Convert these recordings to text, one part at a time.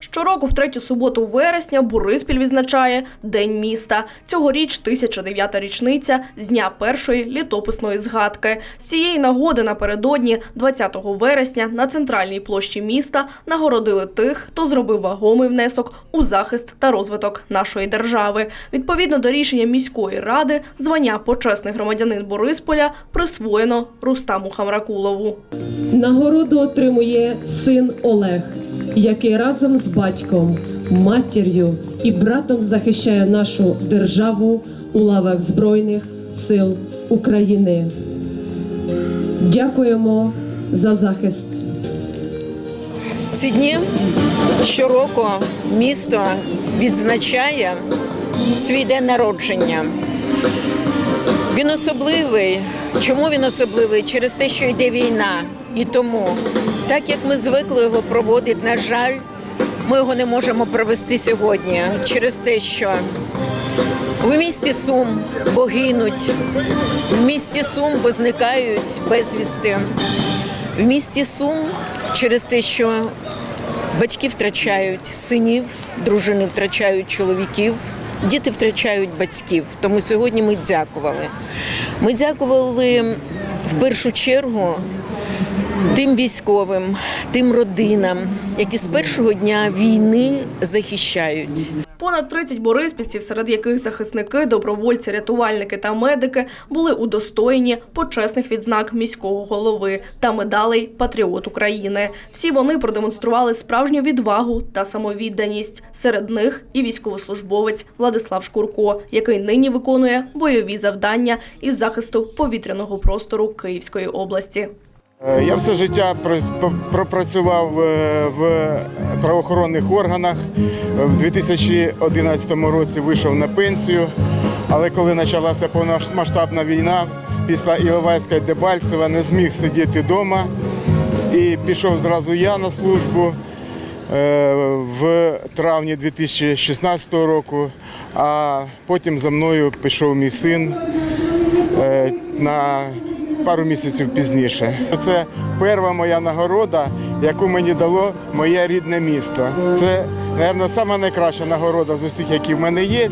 Щороку в третю суботу вересня Бориспіль відзначає День міста. Цьогоріч 1009 річниця з дня першої літописної згадки. З цієї нагоди напередодні, 20 вересня, на центральній площі міста нагородили тих, хто зробив вагомий внесок у захист та розвиток нашої держави. Відповідно до рішення міської ради, звання почесний громадянин Борисполя присвоєно Рустаму Хамракулову. Нагороду отримує син Олег, який разом з батьком, матір'ю і братом захищає нашу державу у лавах Збройних сил України. Дякуємо за захист. В ці дні щороку місто відзначає свій день народження. Він особливий. Чому він особливий? Через те, що йде війна. І тому, так як ми звикли його проводити, на жаль, ми його не можемо провести сьогодні через те, що в місті Сум бо гинуть, в місті Сум бо зникають безвісти, в місті Сум через те, що батьки втрачають синів, дружини втрачають чоловіків. Діти втрачають батьків, тому сьогодні ми дякували. Ми дякували в першу чергу тим військовим, тим родинам, які з першого дня війни захищають. Понад 30 бориспільців, серед яких захисники, добровольці, рятувальники та медики були удостоєні почесних відзнак міського голови та медалей Патріот України. Всі вони продемонстрували справжню відвагу та самовідданість. Серед них і військовослужбовець Владислав Шкурко, який нині виконує бойові завдання із захисту повітряного простору Київської області. Е, Я все життя пропрацював е, в правоохоронних органах. В 2011 році вийшов на пенсію, але коли почалася повномасштабна війна, після Іловайська і Дебальцева не зміг сидіти вдома і пішов зразу я на службу е, в травні 2016 року, а потім за мною пішов мій син на пару місяців пізніше. Це перша моя нагорода, яку мені дало моє рідне місто. Це, мабуть, сама найкраща нагорода з усіх, які в мене є.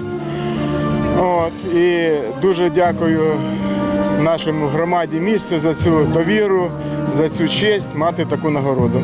От, і дуже дякую нашому громаді місця за цю довіру, за цю честь мати таку нагороду.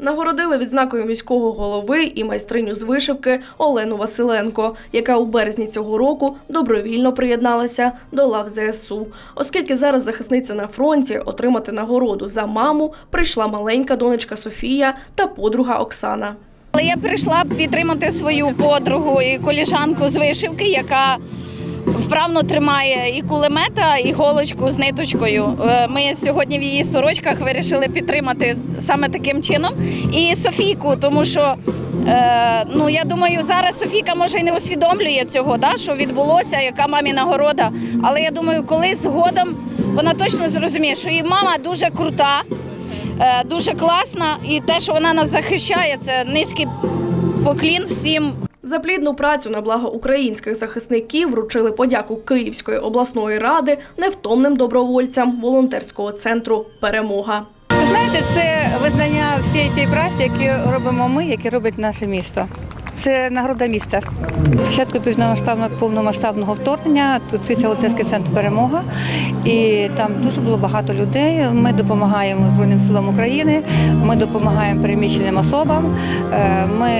Нагородили відзнакою міського голови і майстриню з вишивки Олену Василенко, яка у березні цього року добровільно приєдналася до лав ЗСУ. Оскільки зараз захисниця на фронті, отримати нагороду за маму прийшла маленька донечка Софія та подруга Оксана. Але я прийшла підтримати свою подругу і коліжанку з вишивки, яка вправно тримає і кулемета, і голочку з ниточкою. Е, Ми сьогодні в її сорочках вирішили підтримати саме таким чином. І Софійку, тому що е, ну я думаю, зараз Софійка може й не усвідомлює цього, да, що відбулося, яка мамі нагорода. Але я думаю, колись згодом вона точно зрозуміє, що її мама дуже крута. Е, дуже класна, і те, що вона нас захищає, це низький поклін всім. За плідну працю на благо українських захисників вручили подяку Київської обласної ради невтомним добровольцям волонтерського центру Перемога. Ви знаєте, це визнання всієї цієї праці, які робимо ми, які робить наше місто. Це нагорода міста. Спочатку півномасштабного повномасштабного вторгнення тут відкрився волонтерський центр перемога, і там дуже було багато людей. Ми допомагаємо Збройним силам України, ми допомагаємо переміщеним особам. е, Ми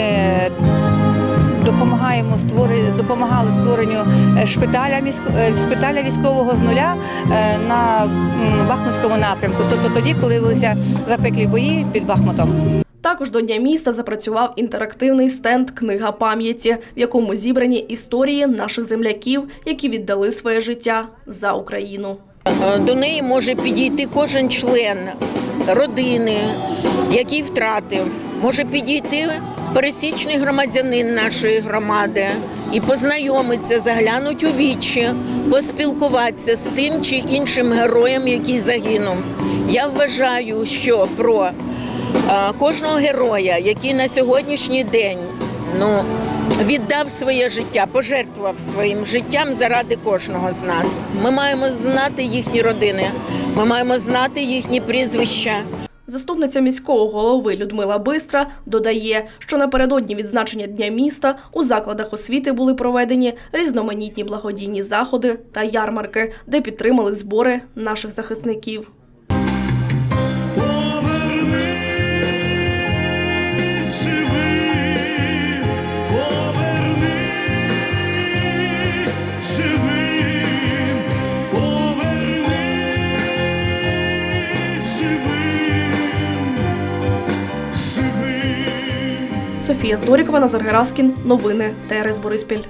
допомагаємо створенню, допомагали створенню е, шпиталя е, шпиталя військового з нуля е, на Бахмутському напрямку. Тобто тоді, коли велися запеклі бої під Бахмутом. Також до Дня міста запрацював інтерактивний стенд Книга пам'яті, в якому зібрані історії наших земляків, які віддали своє життя за Україну. До неї може підійти кожен член родини, який втратив. Може підійти пересічний громадянин нашої громади і познайомитися, заглянути у вічі, поспілкуватися з тим чи іншим героєм, який загинув. Я вважаю, що про е, кожного героя, який на сьогоднішній день ну, віддав своє життя, пожертвував своїм життям заради кожного з нас. Ми маємо знати їхні родини, ми маємо знати їхні прізвища. Заступниця міського голови Людмила Бистра додає, що напередодні відзначення Дня міста у закладах освіти були проведені різноманітні благодійні заходи та ярмарки, де підтримали збори наших захисників. Софія Здорікова, Назар Гераскін. Новини ТРС Бориспіль.